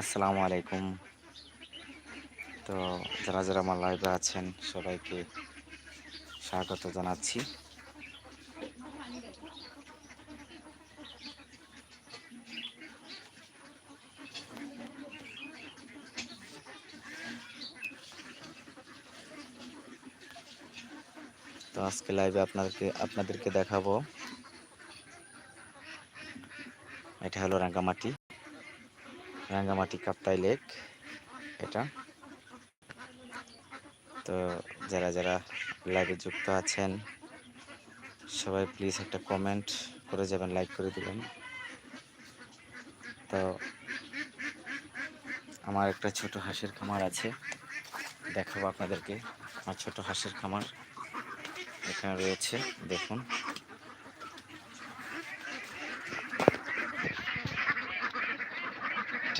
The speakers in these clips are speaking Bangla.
আসসালামু আলাইকুম। তো যারা যারা আমার লাইভে আছেন, সবাইকে স্বাগত জানাচ্ছি। তো আজকে লাইভে আপনাদেরকে আপনাদেরকে দেখাবো। এটা হলো রাঙ্গামাটি। রাঙ্গামাটি কাপ্তাই লেক, এটা। তো যারা যারা লাইভে যুক্ত আছেন, সবাই প্লিজ একটা কমেন্ট করে যাবেন লাইক করে দেবেন। তো আমার একটা ছোট হাঁসের খামার আছে, দেখাবো আপনাদেরকে। আমার ছোট হাঁসের খামার এখানে রয়েছে, দেখুন।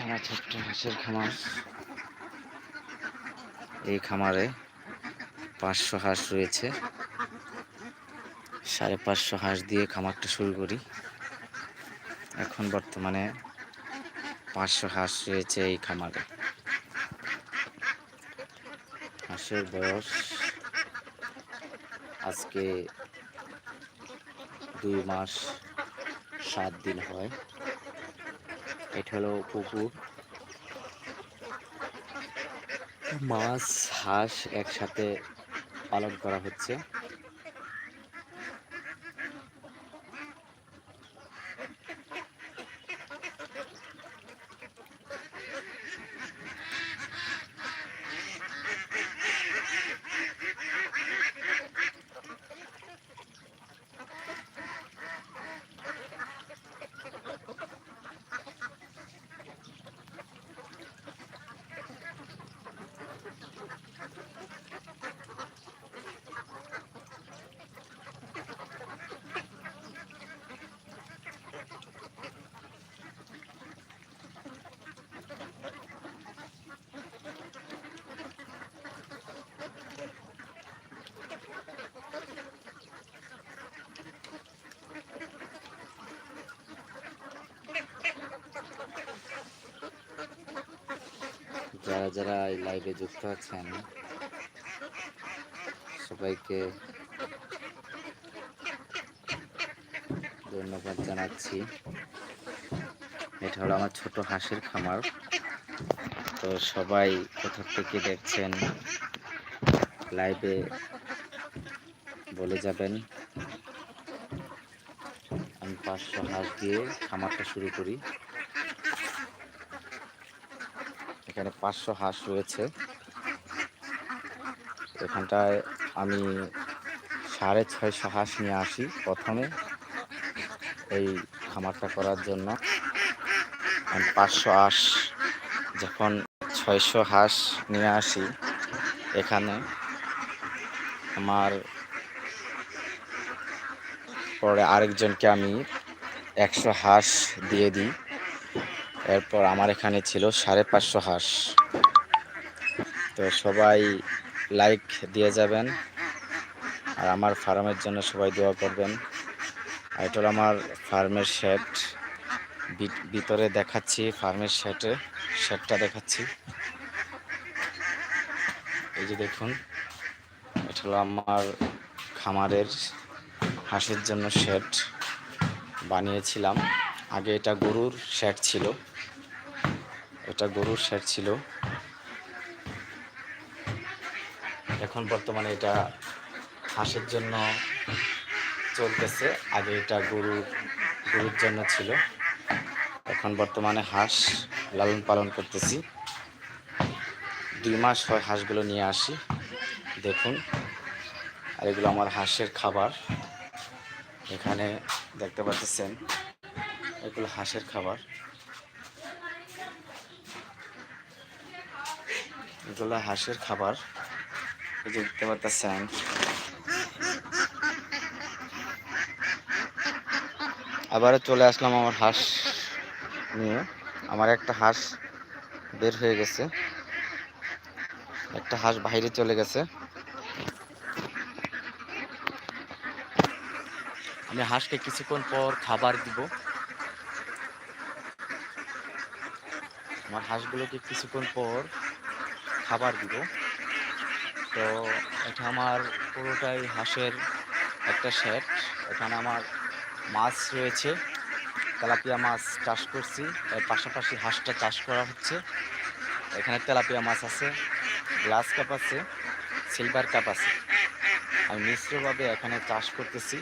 আমার ছোট্ট হাঁসের খামার। এই খামারে পাঁচশো হাঁস রয়েছে। সাড়ে পাঁচশো হাঁস দিয়ে খামারটা শুরু করি। এখন বর্তমানে পাঁচশো হাঁস রয়েছে এই খামারে। হাঁসের বয়স আজকে দুই মাস, সাত দিন হয়। এটা হলো পুকুর। মাছ হাঁস একসাথে পালন করা হচ্ছে। যারা যারা এই লাইভে যুক্ত আছেন, সবাইকে ধন্যবাদ জানাচ্ছি। এটা হলো আমার ছোট হাঁসের খামার। তো সবাই কোথা থেকে দেখছেন লাইভে বলে যাবেন। আমি পাঁচশো হাঁস দিয়ে খামারটা শুরু করি। এখানে পাঁচশো হাঁস রয়েছে। এখানটায় আমি সাড়ে ছয়শো হাঁস নিয়ে আসি প্রথমে এই খামারটা করার জন্য। পাঁচশো হাঁস যখন ছয়শো হাঁস নিয়ে আসি এখানে, আমার পরে আরেকজনকে আমি একশো হাঁস দিয়ে দিই। এরপর আমার এখানে ছিল সাড়ে পাঁচশো হাঁস। তো সবাই লাইক দিয়ে যাবেন। আর আমার ফার্মের জন্য সবাই দোয়া করবেন। আর এটা আমার ফার্মের শেড ভিতরে দেখাচ্ছি, ফার্মের শেডে শেডটা দেখাচ্ছি। এই যে দেখুন, এটা হলো আমার খামারের হাঁসের জন্য শেড বানিয়েছিলাম। আগে এটা গরুর শেড ছিল। এটা গরুর শেড ছিল। এখন বর্তমানে এটা হাঁসের জন্য চলতেছে। আগে এটা গরুর গরুর জন্য ছিল। এখন বর্তমানে হাঁস লালন পালন করতেছি। দুই মাস হয় হাঁসগুলো নিয়ে আসি। দেখুন। আর এগুলো আমার হাঁসের খাবার। এখানে দেখতে পাচ্ছেন, এগুলো হাঁসের খাবার। এগুলো হাঁসের খাবার। এই যে দেখতে পাচ্ছেন। আবারও চলে আসলাম আমার হাঁস নিয়ে। আমার একটা হাঁস বের হয়ে গেছে। একটা হাঁস বাইরে চলে গেছে। আমি হাঁসকে কিছুক্ষণ পর খাবার দিব। আমার হাঁসগুলোকে কিছুক্ষণ পর খাবার দিব। তো এটা আমার পুরোটাই হাঁসের একটা সেট। এখানে আমার মাছ রয়েছে, তেলাপিয়া মাছ চাষ করছি। এর পাশাপাশি হাঁসটা চাষ করা হচ্ছে। এখানে তেলাপিয়া মাছ আছে, গ্লাস কাপ আছে, সিলভার কাপ আছে। আমি মিশ্রভাবে এখানে চাষ করতেছি।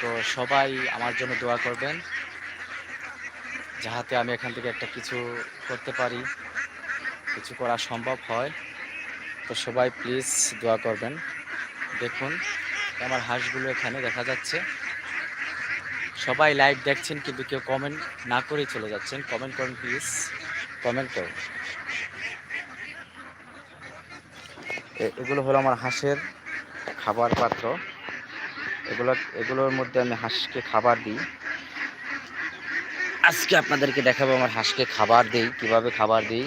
তো সবাই আমার জন্য দোয়া করবেন, যাহাতে আমি এখান থেকে একটা কিছু করতে পারি। কিছু করা সম্ভব হয়। তো সবাই প্লিজ দোয়া করবেন। দেখুন, আমার হাঁসগুলো এখানে দেখা যাচ্ছে। সবাই লাইভ দেখছেন, কিন্তু কেউ কমেন্ট না করেই চলে যাচ্ছেন। কমেন্ট করুন প্লিজ কমেন্ট করুন। এগুলো হলো আমার হাঁসের খাবার পাত্র। এগুলো, এগুলোর মধ্যে আমি হাঁসকে খাবার দিই। আজকে আপনাদেরকে দেখাবো, আমার হাঁসকে খাবার দিই, কীভাবে খাবার দিই।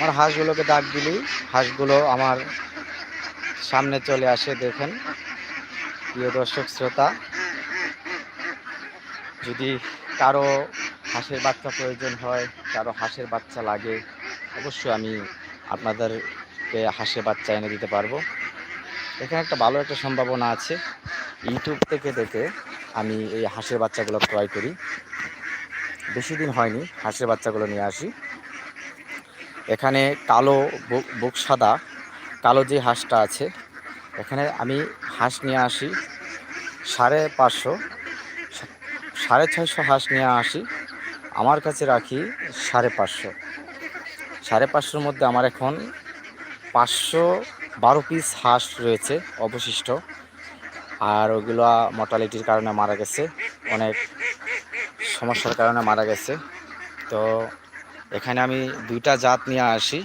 আমার হাঁসগুলোকে ডাক দিলেই হাঁসগুলো আমার সামনে চলে আসে, দেখেন। প্রিয় দর্শক, শ্রোতা, যদি কারও হাঁসের বাচ্চা প্রয়োজন হয়, কারও হাঁসের বাচ্চা লাগে, অবশ্যই আমি আপনাদেরকে হাঁসের বাচ্চা এনে দিতে পারব। এখানে একটা ভালো একটা সম্ভাবনা আছে। ইউটিউব থেকে দেখে আমি এই হাঁসের বাচ্চাগুলো ক্রয় করি। বেশি দিন হয়নি, হাঁসের বাচ্চাগুলো নিয়ে আসি। এখানে কালো বুক সাদা, কালো যে হাঁসটা আছে, এখানে আমি হাঁস নিয়ে আসি, সাড়ে পাঁচশো, সাড়ে ছয়শো হাঁস নিয়ে আসি, আমার কাছে রাখি সাড়ে পাঁচশো। সাড়ে পাঁচশোর মধ্যে আমার এখন পাঁচশো বারো পিস হাঁস রয়েছে অবশিষ্ট, আর ওগুলো মর্টালিটির কারণে মারা গেছে, অনেক সমস্যার কারণে মারা গেছে। তো এখানে আমি দুইটা জাত নিয়ে আসি।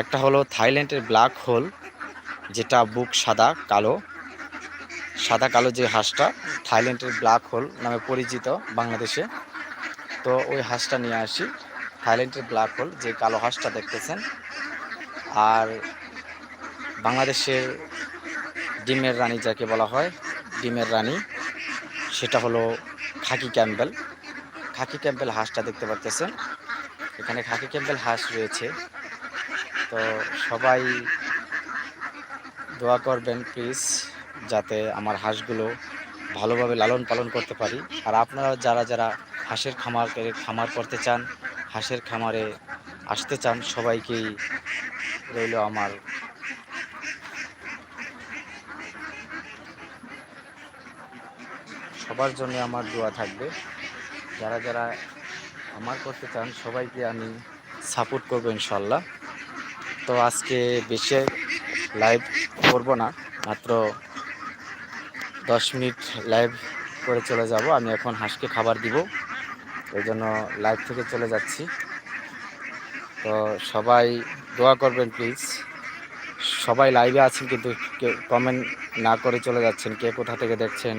একটা হলো থাইল্যান্ডের ব্ল্যাক হোল, যেটা বুক সাদা, কালো। সাদা, কালো যে হাঁসটা, থাইল্যান্ডের ব্ল্যাক হোল নামে পরিচিত বাংলাদেশে। তো ওই হাঁসটা নিয়ে আসি। থাইল্যান্ডের ব্ল্যাক হোল, যে কালো হাঁসটা দেখতেছেন। আর বাংলাদেশের ডিমের রানী যাকে বলা হয়, ডিমের রানী, সেটা হলো খাকি ক্যাম্বেল খাকি ক্যাম্বেল হাঁসটা দেখতে পাচ্ছেন এখানে খাকি ক্যাম্বেল হাঁস রয়েছে। তো সবাই দোয়া করবেন প্লিজ যাতে আমার হাঁসগুলো ভালোভাবে লালন পালন করতে পারি। আর আপনারা যারা যারা হাঁসের খামার খামার করতে চান, হাঁসের খামারে আসতে চান, সবাইকেই রইল আমার সবার জন্য আমার দোয়া থাকবে। যারা যারা আমার করতে চান সবাইকে আমি সাপোর্ট করব ইনশাল্লাহ। তো আজকে বেশি লাইভ করব না, মাত্র দশ মিনিট লাইভ করে চলে যাব। আমি এখন হাঁসকে খাবার দিব, এই জন্য লাইভ থেকে চলে যাচ্ছি। তো সবাই দোয়া করবেন প্লিজ সবাই লাইভে আছেন কিন্তু কমেন্ট না করে চলে যাচ্ছেন, কে কোথা থেকে দেখছেন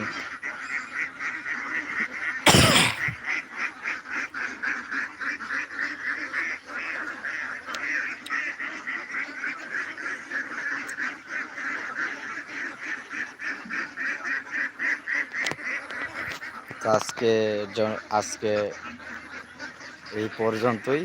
আজকে আজকে এই পর্যন্তই।